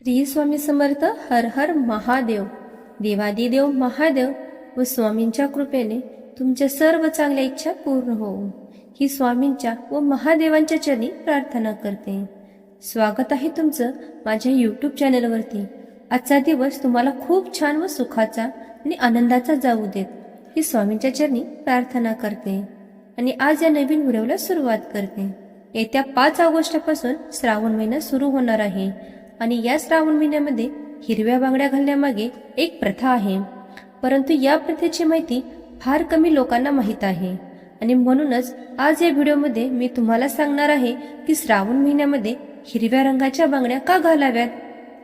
श्री स्वामी समर्थ हर हर महादेव. देवादिदेव महादेव व स्वामींच्या कृपेने तुमच्या सर्व चांगल्या इच्छा पूर्ण होऊ ही स्वामींच्या व महादेवांच्या चरणी प्रार्थना करते. स्वागत आहे तुमचं माझ्या यूट्यूब चॅनलवरती. आजचा दिवस तुम्हाला खूप छान व सुखाचा आणि आनंदाचा जाऊ देत ही स्वामींच्या चरणी प्रार्थना करते. आणि आज या नवीन व्हिडिओला सुरुवात करते. येत्या पाच ऑगस्टपासून श्रावण महिना सुरू होणार आहे. आणि या श्रावण महिन्यामध्ये हिरव्या बांगड्या घालण्यामागे एक प्रथा आहे. परंतु या प्रथेची माहिती फार कमी लोकांना माहीत आहे. आणि म्हणूनच आज या व्हिडिओमध्ये मी तुम्हाला सांगणार आहे की श्रावण महिन्यामध्ये हिरव्या रंगाच्या बांगड्या का घालाव्यात?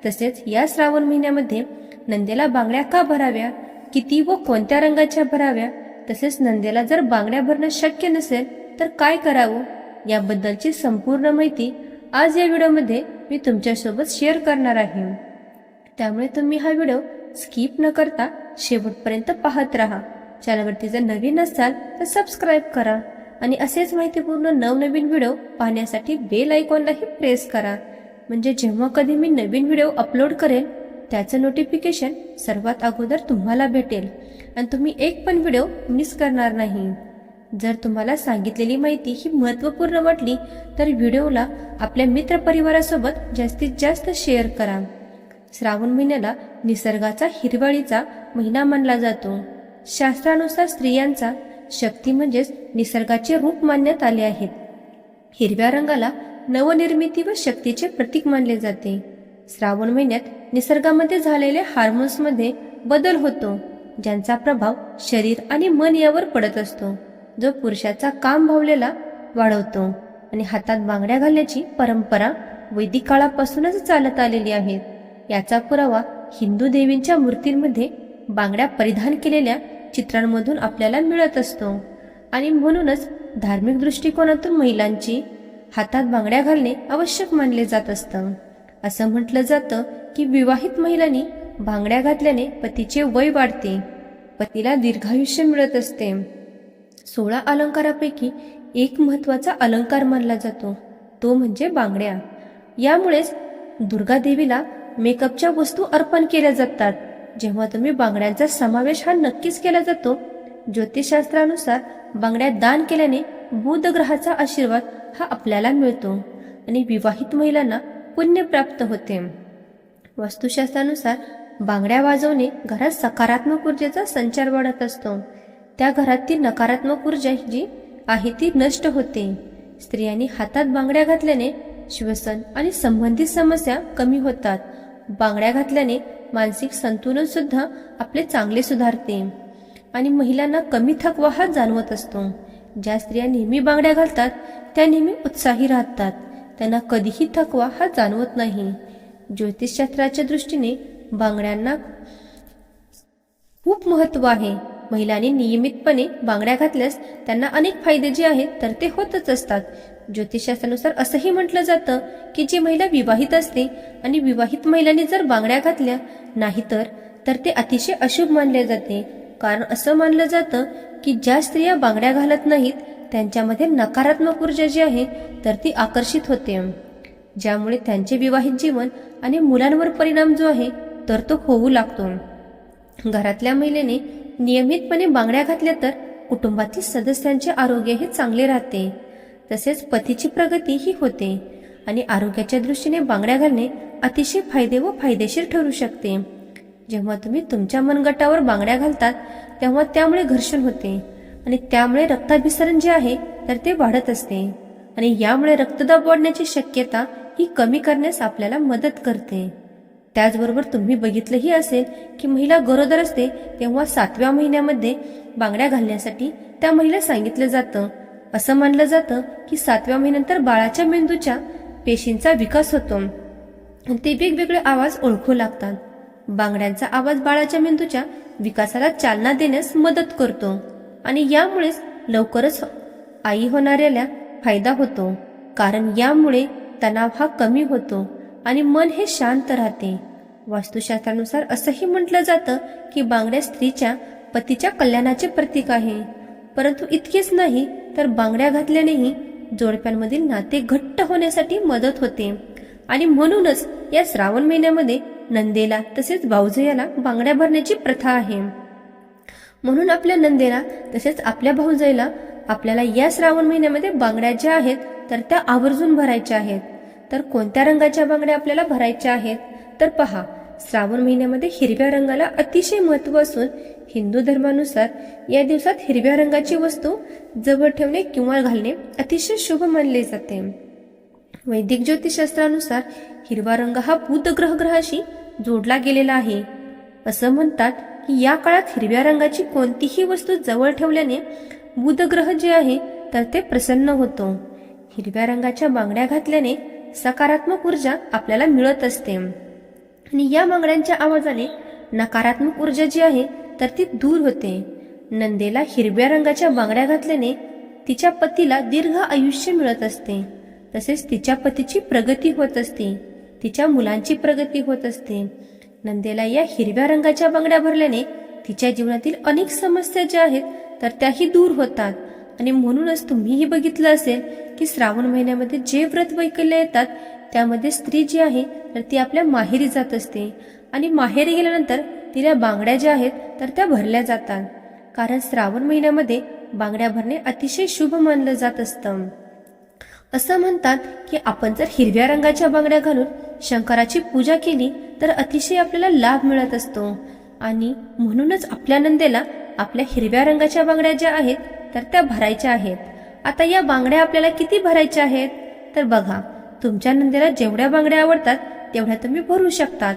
तसेच या श्रावण महिन्यामध्ये नंदेला बांगड्या का भराव्या? किती व कोणत्या रंगाच्या भराव्या? तसेच नंदेला जर बांगड्या भरणं शक्य नसेल तर काय करावं? याबद्दलची संपूर्ण माहिती आज या व्हिडिओमध्ये मी तुमच्यासोबत शेअर करणार आहे. त्यामुळे तुम्ही हा व्हिडिओ स्किप न करता शेवटपर्यंत पाहत राहा. चॅनलवरती जर नवीन असाल तर सबस्क्राईब करा. आणि असेच माहितीपूर्ण नवनवीन व्हिडिओ पाहण्यासाठी बेल आयकॉनलाही प्रेस करा. म्हणजे जेव्हा कधी मी नवीन व्हिडिओ अपलोड करेन त्याचं नोटिफिकेशन सर्वात अगोदर तुम्हाला भेटेल. आणि तुम्ही एक पण व्हिडिओ मिस करणार नाही. जर तुम्हाला सांगितलेली माहिती ही महत्त्वपूर्ण वाटली तर व्हिडिओला आपल्या मित्रपरिवारासोबत जास्तीत जास्त शेअर करा. श्रावण महिन्याला निसर्गाचा हिरवळीचा महिना मानला जातो. शास्त्रानुसार स्त्रियांचा शक्ती म्हणजेच निसर्गाचे रूप मानण्यात आले आहेत. हिरव्या रंगाला नवनिर्मिती व शक्तीचे प्रतीक मानले जाते. श्रावण महिन्यात निसर्गामध्ये झालेल्या हार्मोन्समध्ये बदल होतो ज्यांचा प्रभाव शरीर आणि मन यावर पडत असतो. जो पुरुषाचा काम भावलेला वाढवतो. आणि हातात बांगड्या घालण्याची परंपरा वैदिक काळापासूनच चालत आलेली आहे. याचा पुरावा हिंदू देवींच्या मूर्तींमध्ये बांगड्या परिधान केलेल्या चित्रांमधून आपल्याला मिळत असतो. आणि म्हणूनच धार्मिक दृष्टिकोनातून महिलांची हातात बांगड्या घालणे आवश्यक मानले जात असतं. असं म्हटलं जातं की विवाहित महिलांनी बांगड्या घातल्याने पतीचे वय वाढते. पतीला दीर्घायुष्य मिळत असते. सोळा अलंकारापैकी एक महत्त्वाचा अलंकार मानला जातो. तो म्हणजे बांगड्या. यामुळेच दुर्गादेवीला मेकअपच्या वस्तू अर्पण केल्या जातात. जेव्हा तुम्ही बांगड्यांचा समावेश हा नक्कीच केला जातो ज्योतिषशास्त्रानुसार बांगड्या दान केल्याने बुध ग्रहाचा आशीर्वाद हा आपल्याला मिळतो आणि विवाहित महिलांना पुण्य प्राप्त होते. वास्तुशास्त्रानुसार बांगड्या वाजवणे घरात सकारात्मक ऊर्जेचा संचार वाढत असतो. त्या घरातील नकारात्मक ऊर्जा जी आहे ती नष्ट होते. स्त्रियांनी हातात बांगड्या घातल्याने श्वसन आणि संबंधित समस्या कमी होतात. बांगड्या घातल्याने मानसिक संतुलन सुद्धा आपले चांगले सुधारते. आणि महिलांना कमी थकवा हा जाणवत असतो. ज्या स्त्रिया नेहमी बांगड्या घालतात त्या नेहमी उत्साही राहतात. त्यांना कधीही थकवा हा जाणवत नाही. ज्योतिषशास्त्राच्या दृष्टीने बांगड्यांना खूप महत्त्व आहे. महिलांनी नियमितपणे बांगड्या घातल्यास त्यांना अनेक फायदे जे आहेत तर ते होतच असतात. ज्योतिषशास्त्रानुसार असंही म्हटलं जातं की जी महिला विवाहित असते आणि विवाहित महिलांनी जर बांगड्या घातल्या नाहीतर तर ते अतिशय अशुभ मानले जाते. कारण असं मानलं जातं की ज्या स्त्रिया बांगड्या घालत नाहीत त्यांच्यामध्ये नकारात्मक ऊर्जा जी आहे तर ती आकर्षित होते. ज्यामुळे त्यांचे विवाहित जीवन आणि मुलांवर परिणाम जो आहे तर तो होऊ लागतो. घरातल्या महिलेने नियमितपणे बांगड्या घातल्या तर कुटुंबातील सदस्यांचे आरोग्यही चांगले राहते. तसेच पतीची प्रगती ही होते आणि आरोग्याच्या दृष्टीने बांगड्या घालणे अतिशय फायदे व फायदेशीर ठरू शकते. जेव्हा तुम्ही तुमच्या मनगटावर बांगड्या घालतात तेव्हा त्यामुळे घर्षण होते आणि त्यामुळे रक्ताभिसरण जे आहे तर ते वाढत असते आणि यामुळे रक्तदाब वाढण्याची शक्यता ही कमी करण्यास आपल्याला मदत करते. त्याचबरोबर तुम्ही बघितलंही असेल की महिला गरोदर असते तेव्हा सातव्या महिन्यामध्ये बांगड्या घालण्यासाठी त्या महिला सांगितलं जातं. असं मानलं जातं की सातव्या महिन्यानंतर बाळाच्या मेंदूच्या पेशींचा विकास होतो. ते वेगवेगळे आवाज ओळखू लागतात. बांगड्यांचा आवाज बाळाच्या मेंदूच्या विकासाला चालना देण्यास मदत करतो. आणि यामुळेच लवकरच आई होणाऱ्याला फायदा होतो. कारण यामुळे तणाव हा कमी होतो आणि मन हे शांत राहते. वास्तुशास्त्रानुसार असंही म्हटलं जातं की बांगड्या स्त्रीच्या पतीच्या कल्याणाचे प्रतीक आहे. परंतु इतकेच नाही तर बांगड्या घातल्यानेही जोडप्यांमधील नाते घट्ट होण्यासाठी मदत होते. आणि म्हणूनच या श्रावण महिन्यामध्ये नंदेला तसेच भाऊजयाला बांगड्या भरण्याची प्रथा आहे. म्हणून आपल्या नंदेला तसेच आपल्या भाऊजाईला आपल्याला या श्रावण महिन्यामध्ये बांगड्या ज्या आहेत तर त्या आवर्जून भरायच्या आहेत. तर कोणत्या रंगाच्या बांगड्या आपल्याला भरायच्या आहेत? तर पहा श्रावण महिन्यामध्ये हिरव्या रंगाला अतिशय महत्त्व असून हिंदू धर्मानुसार या दिवसात हिरव्या रंगाची वस्तू जवळ ठेवणे किंवा घालणे अतिशय शुभ मानले जाते. वैदिक ज्योतिषशास्त्रानुसार हिरवा रंग हा बुध ग्रह ग्रहाशी जोडला गेलेला आहे. असं म्हणतात की या काळात हिरव्या रंगाची कोणतीही वस्तू जवळ ठेवल्याने बुध ग्रह जे आहे तर ते प्रसन्न होतो. हिरव्या रंगाच्या बांगड्या घातल्याने सकारात्मक ऊर्जा आपल्याला मिळत असते. आणि या बांगड्यांच्या आवाजाने नकारात्मक ऊर्जा जी आहे तर ती दूर होते. नंदेला हिरव्या रंगाच्या बांगड्या घातल्याने तिच्या पतीला दीर्घ आयुष्य मिळत असते. तसेच तिच्या पतीची प्रगती होत असते. तिच्या मुलांची प्रगती होत असते. नंदेला या हिरव्या रंगाच्या बांगड्या भरल्याने तिच्या जीवनातील अनेक समस्या ज्या आहेत तर त्याही दूर होतात. आणि म्हणूनच तुम्हीही बघितलं असेल की श्रावण महिन्यामध्ये जे व्रत वैकल्य येतात त्यामध्ये स्त्री जी आहे तर ती आपल्या माहेरी जात असते. आणि माहेरी गेल्यानंतर तिला बांगड्या ज्या आहेत तर त्या भरल्या जातात. कारण श्रावण महिन्यामध्ये बांगड्या भरणे अतिशय शुभ मानलं जात असतं. असं म्हणतात की आपण जर हिरव्या रंगाच्या बांगड्या घालून शंकराची पूजा केली तर अतिशय आपल्याला लाभ मिळत असतो. आणि म्हणूनच आपल्या नंदेला आपल्या हिरव्या रंगाच्या बांगड्या ज्या आहेत तर त्या भरायच्या आहेत. आता या बांगड्या आपल्याला किती भरायच्या आहेत? तर बघा तुमच्या नंदीला जेवढ्या बांगड्या आवडतात तेवढ्या तुम्ही भरू शकतात.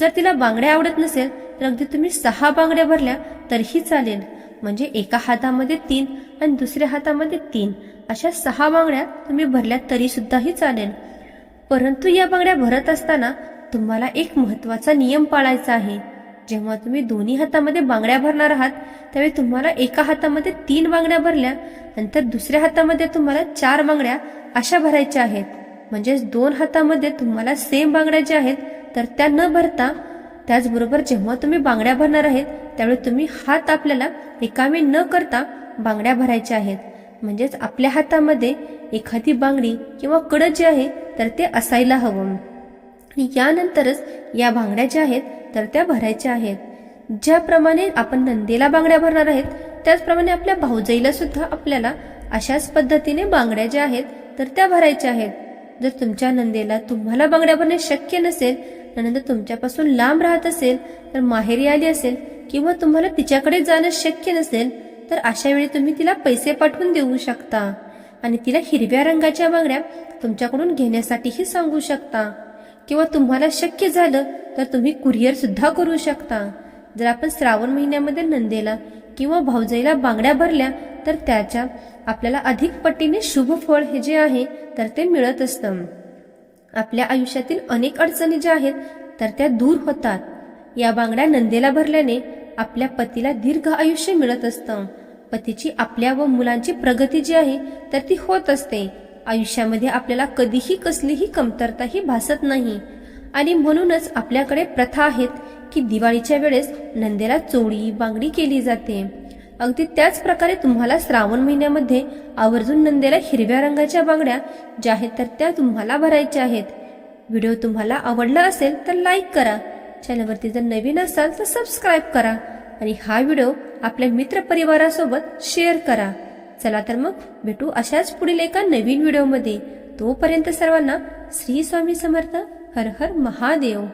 जर तिला बांगड्या आवडत नसेल तर अगदी तुम्ही सहा बांगड्या भरल्या तरीही चालेल. म्हणजे एका हातामध्ये तीन आणि दुसऱ्या हातामध्ये तीन. अशा सहा बांगड्या तुम्ही भरल्या तरी सुद्धाही चालेल. परंतु या बांगड्या भरत असताना तुम्हाला एक महत्त्वाचा नियम पाळायचा आहे. जेव्हा तुम्ही दोन्ही हातामध्ये बांगड्या भरणार आहात त्यावेळी तुम्हाला एका हातामध्ये तीन बांगड्या भरल्या नंतर दुसऱ्या हातामध्ये तुम्हाला चार बांगड्या अशा भरायच्या आहेत. म्हणजेच दोन हातामध्ये तुम्हाला सेम बांगड्या ज्या आहेत तर त्या न भरता त्याचबरोबर जेव्हा तुम्ही बांगड्या भरणार आहेत त्यावेळी तुम्ही हात आपल्याला रिकामे न करता बांगड्या भरायच्या आहेत. म्हणजेच आपल्या हातामध्ये एखादी बांगडी किंवा कडं जे आहे तर ते असायला हवं. यानंतरच या बांगड्या ज्या आहेत तर त्या भरायच्या आहेत. ज्याप्रमाणे आपण नंदीला बांगड्या भरणार आहेत त्याचप्रमाणे आपल्या भाऊजाईला सुद्धा आपल्याला अशाच पद्धतीने बांगड्या ज्या आहेत तर त्या भरायच्या आहेत. जर तुमच्या नंदेला तुम्हाला बांगड्या शक्य नसेल नंतर तुमच्यापासून लांब राहत असेल तर माहेरी आली असेल किंवा तुम्हाला तिच्याकडे जाणं शक्य नसेल तर अशा वेळी तुम्ही तिला पैसे पाठवून देऊ शकता आणि तिला हिरव्या रंगाच्या बांगड्या तुमच्याकडून घेण्यासाठीही सांगू शकता. किंवा तुम्हाला शक्य झालं तर तुम्ही कुरिअर सुद्धा करू शकता. जर आपण श्रावण महिन्यामध्ये नंदेला किंवा भाऊजाईला बांगड्या भरल्या तर त्याच्या आपल्याला अधिक पटीने शुभ फळ हे जे आहे तर ते मिळत असतं. आपल्या आयुष्यातील अनेक अडचणी ज्या आहेत तर त्या दूर होतात. या बांगड्या नंदेला भरल्याने आपल्या पतीला दीर्घ आयुष्य मिळत असतं. पतीची आपल्या व मुलांची प्रगती जी आहे तर ती होत असते. आयुष्यामध्ये आपल्याला कधीही कसलीही कमतरताही भासत नाही. आणि म्हणूनच आपल्याकडे प्रथा आहेत की दिवाळीच्या वेळेस नंदेला चोळी बांगडी केली जाते. अगदी त्याच प्रकारे तुम्हाला श्रावण महिन्यामध्ये आवर्जून नंदेला हिरव्या रंगाच्या बांगड्या ज्या आहेत तर त्या तुम्हाला भरायच्या आहेत. व्हिडिओ तुम्हाला आवडला असेल तर लाईक करा. चॅनलवरती जर नवीन असाल तर सबस्क्राईब करा आणि हा व्हिडिओ आपल्या मित्रपरिवारासोबत शेअर करा. चला तर मग भेटू अशाच पुढील एका नवीन व्हिडिओमध्ये. तोपर्यंत सर्वांना श्री स्वामी समर्थ हर हर महादेव.